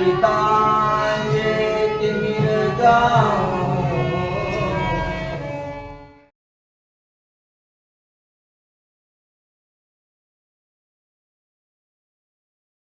पिता जे मिल